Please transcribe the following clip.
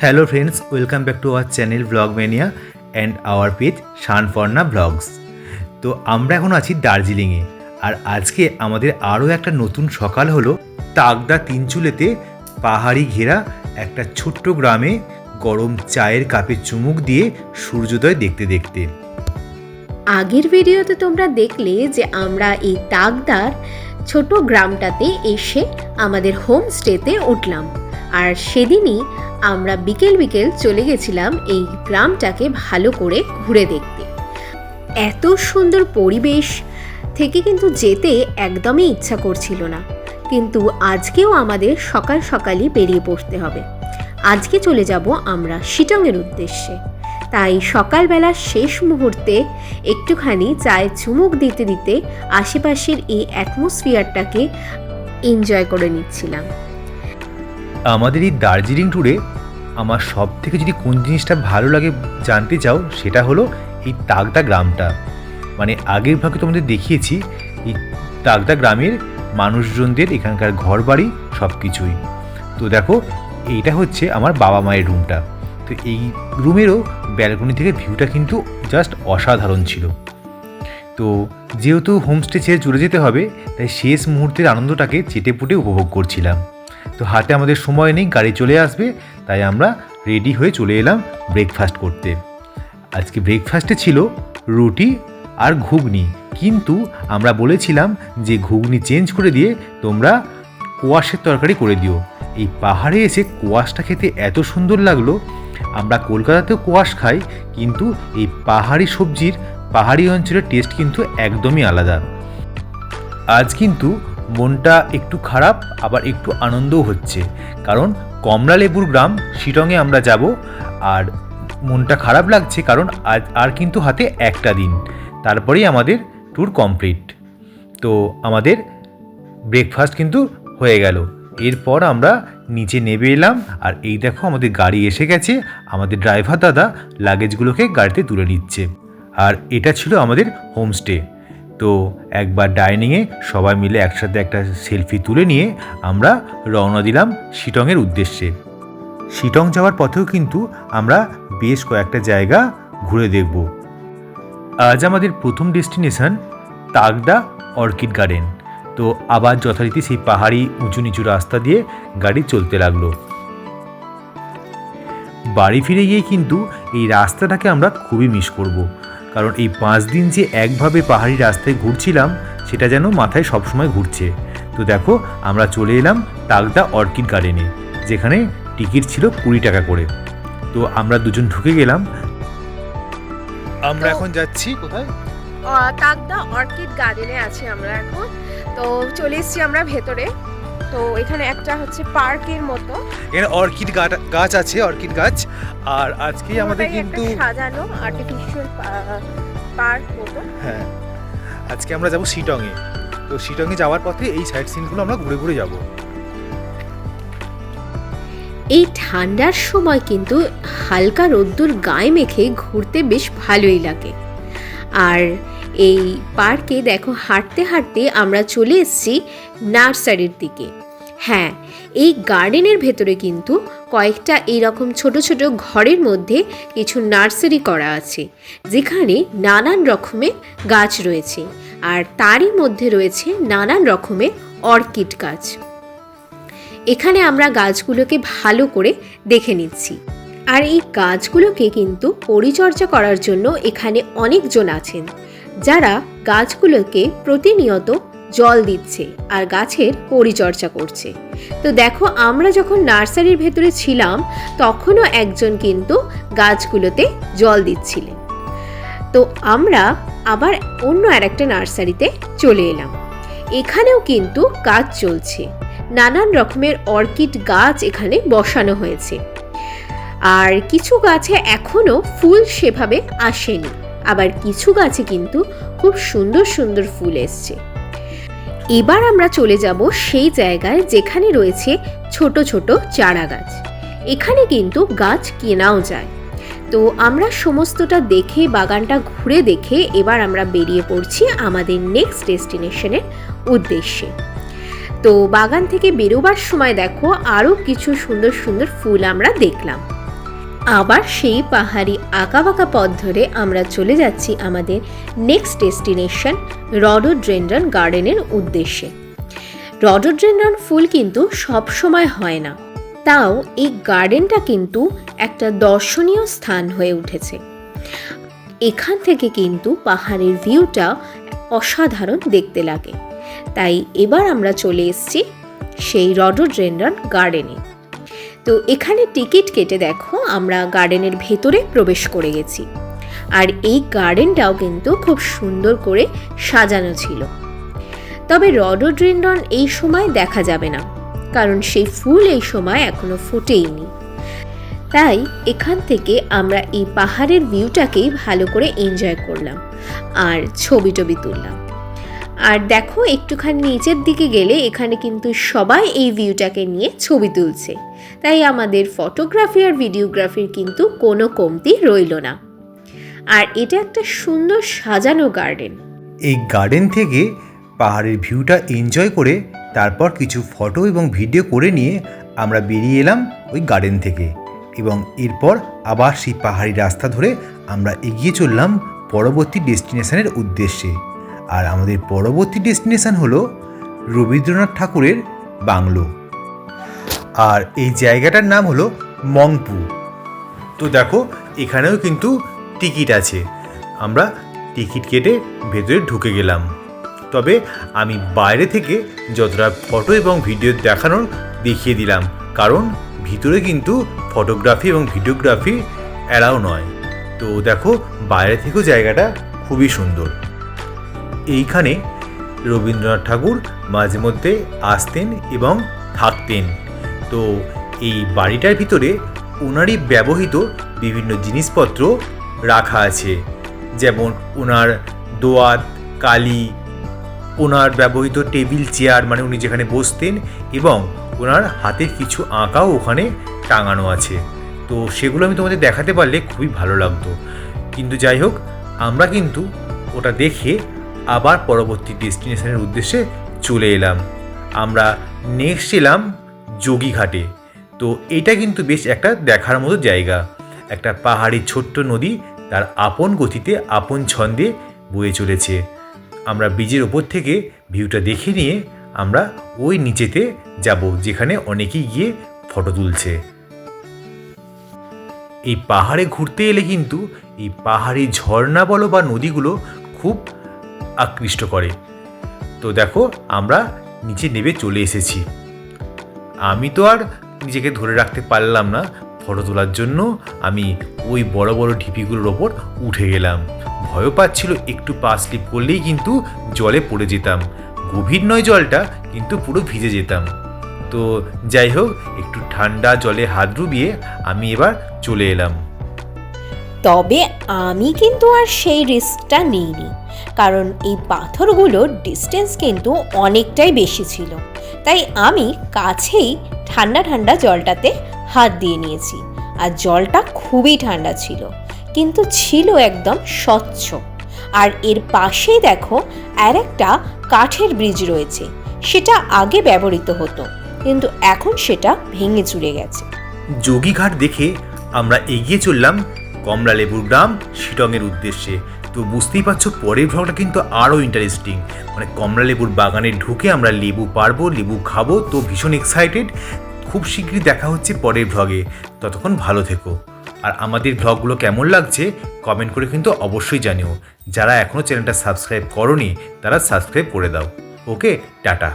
Hello friends welcome back to our channel blog mania and our page শানফর্না blogs তো আমরা এখন আছি দার্জিলিংয়ে। আর আজকে আমাদের আরও একটা নতুন সকাল হলো। তাগদা তিনচুলেতে পাহাড়ি ঘেরা একটা ছোট্ট গ্রামে গরম চায়ের কাপে চুমুক দিয়ে সূর্যোদয় দেখতে দেখতে। আগের ভিডিওতে তোমরা দেখলে যে আমরা এই তাগদার ছোট গ্রামটাতে এসে আমাদের হোমস্টেতে উঠলাম। আর সেদিনই আমরা বিকেল বিকেল চলে গেছিলাম এই গ্রামটাকে ভালো করে ঘুরে দেখতে। এত সুন্দর পরিবেশ থেকে কিন্তু যেতে একদমই ইচ্ছা করছিল না। কিন্তু আজকেও আমাদের সকাল সকালই বেরিয়ে পড়তে হবে। আজকে চলে যাব আমরা শিটংয়ের উদ্দেশ্যে। তাই সকালবেলা শেষ মুহূর্তে একটুখানি চায়ে চুমুক দিতে দিতে আশেপাশের এই অ্যাটমসফিয়ারটাকে এনজয় করে নিচ্ছিলাম। আমাদের এই দার্জিলিং ট্যুরে আমার সব থেকে যদি কোন জিনিসটা ভালো লাগে জানতে চাও, সেটা হলো এই তাগদা গ্রামটা। মানে আগের ভাগে তোমাদের দেখিয়েছি, এই তাগদা গ্রামের মানুষজনদের এখানকার ঘর বাড়ি সব কিছুই তো দেখো, এইটা হচ্ছে আমার বাবা মায়ের রুমটা তো এই রুমেরও ব্যালকনি থেকে ভিউটা কিন্তু জাস্ট অসাধারণ ছিল। তো যেহেতু হোমস্টে ছেড়ে চলে যেতে হবে, তাই শেষ মুহূর্তের আনন্দটাকে চেটে চেটেপুটে উপভোগ করছিলাম। তো হাতে আমাদের সময় নেই, গাড়ি চলে আসবে, তাই আমরা রেডি হয়ে চলে এলাম ব্রেকফাস্ট করতে। আজকে ব্রেকফাস্টে ছিল রুটি আর ঘুগনি, কিন্তু আমরা বলেছিলাম যে ঘুগনি চেঞ্জ করে দিয়ে তোমরা কোয়াশের তরকারি করে দিও। এই পাহাড়ে এসে কোয়াশটা খেতে এত সুন্দর লাগল, আমরা কলকাতাতেও কোয়াশ খাই, কিন্তু এই পাহাড়ি সবজির পাহাড়ি অঞ্চলের টেস্ট কিন্তু একদমই আলাদা। আজ কিন্তু মনটা একটু খারাপ, আবার একটু আনন্দও হচ্ছে। কারণ কমলালেবুর গ্রাম, শিটংয়ে আমরা যাব, আর মনটা খারাপ লাগছে কারণ আজ, আর কিন্তু হাতে একটা দিন। তারপরেই আমাদের ট্যুর কমপ্লিট তো আমাদের ব্রেকফাস্ট কিন্তু হয়ে গেল। এরপর আমরা নিচে নেমে এলাম, আর এই দেখো আমাদের গাড়ি এসে গেছে। আমাদের ড্রাইভার দাদা লাগেজগুলোকে গাড়িতে তুলে নিচ্ছে। আর এটা ছিল আমাদের হোমস্টে তো একবার ডাইনিংয়ে সবাই মিলে একসাথে একটা সেলফি তুলে নিয়ে আমরা রওনা দিলাম শিটংয়ের উদ্দেশ্যে। শিটং যাওয়ার পথেও কিন্তু আমরা বেশ কয়েকটা জায়গা ঘুরে দেখব। আজ আমাদের প্রথম ডেস্টিনেশন তাগদা অর্কিড গার্ডেন। তো আবার যথারীতি সেই পাহাড়ি উঁচু নিচু রাস্তা দিয়ে গাড়ি চলতে লাগল। বাড়ি ফিরে গিয়ে কিন্তু এই রাস্তাটাকে আমরা খুবই মিস করব। কারণ এই পাঁচ দিন যে একভাবে পাহাড়ি রাস্তায় ঘুরছিলাম সেটা যেন মাথায় সবসময় ঘুরছে। তো দেখো আমরা চলে এলাম তাগদা অর্কিড গার্ডেনে যেখানে টিকিট ছিল কুড়ি টাকা করে। তো আমরা দুজন ঢুকে গেলাম। আমরা এখন যাচ্ছি কোথায়? তাগদা অর্কিড গার্ডেনে আছি আমরা এখন। তো চলে এসেছি আমরা ভেতরে। তো এখানে একটা হচ্ছে পার্কের মতো। এখানে অর্কিড গাছ আছে অর্কিড গাছ। আর আজকে আমাদের কিন্তু সাজানো আর্টিফিশিয়াল পার্ক মতো। হ্যাঁ। আজকে আমরা যাব শিটংয়ে। তো শিটংয়ে যাওয়ার পথে এই সাইড সিনগুলো আমরা ঘুরে ঘুরে যাব। এই ঠান্ডার সময় কিন্তু হালকা রোদ্দুর গায়ে মেখে ঘুরতে বেশ ভালোই লাগে। আর এই পার্কে দেখো হাঁটতে হাঁটতে আমরা চলে এসেছি নার্সারির দিকে। হ্যাঁ এই গার্ডেনের ভেতরে কিন্তু কয়েকটা এইরকম ছোট ছোট ঘরের মধ্যে কিছু নার্সারি করা আছে, যেখানে নানান রকমের গাছ রয়েছে আর তারই মধ্যে রয়েছে নানান রকমের অর্কিড গাছ। এখানে আমরা গাছগুলোকে ভালো করে দেখে নিচ্ছি। আর এই গাছগুলোকে কিন্তু পরিচর্যা করার জন্য এখানে অনেকজন আছেন, যারা গাছগুলোকে প্রতিনিয়ত জল দিচ্ছে আর গাছের পরিচর্যা করছে। তো দেখো, আমরা যখন নার্সারির ভেতরে ছিলাম, তখনও একজন কিন্তু গাছগুলোতে জল দিচ্ছিলেন। তো আমরা আবার অন্য আর একটা নার্সারিতে চলে এলাম। এখানেও কিন্তু কাজ চলছে। নানান রকমের অর্কিড গাছ এখানে বসানো হয়েছে। আর কিছু গাছে এখনও ফুল সেভাবে আসেনি। আবার কিছু গাছে কিন্তু খুব সুন্দর সুন্দর ফুল এসছে। এবার আমরা চলে যাব সেই জায়গায় যেখানে রয়েছে ছোট ছোট চারা গাছ। এখানে কিন্তু গাছ কেনাও যায়। তো আমরা সমস্তটা দেখে, বাগানটা ঘুরে দেখে এবার আমরা বেরিয়ে পড়ছি আমাদের নেক্সট ডেস্টিনেশনের উদ্দেশ্যে। তো বাগান থেকে বেরোবার সময় দেখো আরও কিছু সুন্দর সুন্দর ফুল আমরা দেখলাম। আবার সেই পাহাড়ি আঁকাবাঁকা পথ ধরে আমরা চলে যাচ্ছি আমাদের নেক্সট ডেস্টিনেশন রডোড্রেন্ড্রন গার্ডেনের উদ্দেশ্যে। রডোড্রেন্ড্রন ফুল কিন্তু সব সময় হয় না। তাও এই গার্ডেনটা কিন্তু একটা দর্শনীয় স্থান হয়ে উঠেছে। এখান থেকে কিন্তু পাহাড়ের ভিউটা অসাধারণ দেখতে লাগে। তাই এবার আমরা চলে এসেছি সেই রডোড্রেন্ড্রন গার্ডেনে। তো এখানে টিকিট কেটে দেখো, আমরা গার্ডেনের ভেতরে প্রবেশ করে গেছি। আর এই গার্ডেনটাও কিন্তু খুব সুন্দর করে সাজানো ছিল। তবে রডোড্রেন্ডন এই সময় দেখা যাবে না, কারণ সেই ফুল এই সময় এখনও ফোটেইনি। তাই এখান থেকে আমরা এই পাহাড়ের ভিউটাকেই ভালো করে এনজয় করলাম আর ছবি টবি তুললাম। আর দেখো, একটুখানি নিচের দিকে গেলে এখানে কিন্তু সবাই এই ভিউটাকে নিয়ে ছবি তুলছে। তাই আমাদের ফটোগ্রাফি আর ভিডিওগ্রাফির কিন্তু কোনো কমতি রইল না। আর এটা একটা সুন্দর সাজানো গার্ডেন এই গার্ডেন থেকে পাহাড়ের ভিউটা এনজয় করে তারপর কিছু ফটো এবং ভিডিও করে নিয়ে আমরা বেরিয়ে এলাম ওই গার্ডেন থেকে এবং এরপর আবার সেই পাহাড়ি রাস্তা ধরে আমরা এগিয়ে চললাম পরবর্তী ডেস্টিনেশনের উদ্দেশ্যে। আর আমাদের পরবর্তী ডেস্টিনেশন হলো রবীন্দ্রনাথ ঠাকুরের বাংলো। আর এই জায়গাটার নাম হলো মংপু। তো দেখো, এখানেও কিন্তু টিকিট আছে। আমরা টিকিট কেটে ভেতরে ঢুকে গেলাম। তবে আমি বাইরে থেকে যতটা ফটো এবং ভিডিও দেখানোর দেখিয়ে দিলাম, কারণ ভিতরে কিন্তু ফটোগ্রাফি এবং ভিডিওগ্রাফি অ্যালাও নয়। তো দেখো, বাইরে থেকেও জায়গাটা খুবই সুন্দর। এইখানে রবীন্দ্রনাথ ঠাকুর মাঝে মধ্যে আসতেন এবং থাকতেন। তো এই বাড়িটার ভিতরে ওনারই ব্যবহৃত বিভিন্ন জিনিসপত্র রাখা আছে। যেমন ওনার দোয়াত, কালি, ওনার ব্যবহৃত টেবিল, চেয়ার মানে উনি যেখানে বসতেন এবং ওনার হাতের কিছু আঁকাও ওখানে টাঙানো আছে। তো সেগুলো আমি তোমাদের দেখাতে পারলে খুবই ভালো লাগতো। কিন্তু যাই হোক, আমরা কিন্তু ওটা দেখে আবার পরবর্তী ডেস্টিনেশনের উদ্দেশ্যে চলে এলাম। আমরা নেক্সট এলাম যোগীঘাটে তো এটা কিন্তু বেশ একটা দেখার মতো জায়গা। একটা পাহাড়ি ছোট্ট নদী তার আপন গতিতে, আপন ছন্দে বয়ে চলেছে। আমরা ব্রিজের ওপর থেকে ভিউটা দেখে নিয়ে আমরা ওই নিচেতে যাব, যেখানে অনেকেই গিয়ে ফটো তুলছে। এই পাহাড়ে ঘুরতে এলে কিন্তু এই পাহাড়ি ঝর্ণা বলো বা নদীগুলো খুব আকৃষ্ট করে। তো দেখো, আমরা নিচে নেবে চলে এসেছি। আমি তো আর নিজেকে ধরে রাখতে পারলাম না। ফটো তোলার জন্য আমি ওই বড় বড় ঢিপিগুলোর ওপর উঠে গেলাম। ভয়ও পাচ্ছিল একটু পা স্লিপ করলেই কিন্তু জলে পড়ে যেতাম। গভীর নয় জলটা, কিন্তু পুরো ভিজে যেতাম। তো যাই হোক, একটু ঠান্ডা জলে হাত ডুবিয়ে আমি এবার চলে এলাম। তবে আমি কিন্তু আর সেই রিস্কটা নিইনি। কারণ এই পাথরগুলোর ডিস্টেন্স কিন্তু অনেকটাই বেশি ছিল। তাই আমি কাছেই ঠান্ডা ঠান্ডা জলটাতে হাত দিয়ে নিয়েছি। আর জলটা খুবই ঠান্ডা ছিল, কিন্তু ছিল একদম স্বচ্ছ। আর এর পাশেই দেখো আর একটা কাঠের ব্রিজ রয়েছে, সেটা আগে ব্যবহৃত হতো, কিন্তু এখন সেটা ভেঙে চুরে গেছে। যোগীঘাট দেখে আমরা এগিয়ে চললাম কমলালেবুর গ্রাম শিটংয়ের উদ্দেশ্যে। তো বুঝতেই পারছ, পরের ভ্লগটা কিন্তু আরও ইন্টারেস্টিং মানে কমলালেবুর বাগানে ঢুকে আমরা লেবু পারব, লেবু খাব, তো ভীষণ এক্সাইটেড খুব শীঘ্রই দেখা হচ্ছে পরের ভ্লগে ততক্ষণ ভালো থেকো। আর আমাদের ভ্লগগুলো কেমন লাগছে কমেন্ট করে কিন্তু অবশ্যই জানিও। যারা এখনও চ্যানেলটা সাবস্ক্রাইব করনি, তারা সাবস্ক্রাইব করে দাও। Okay tata.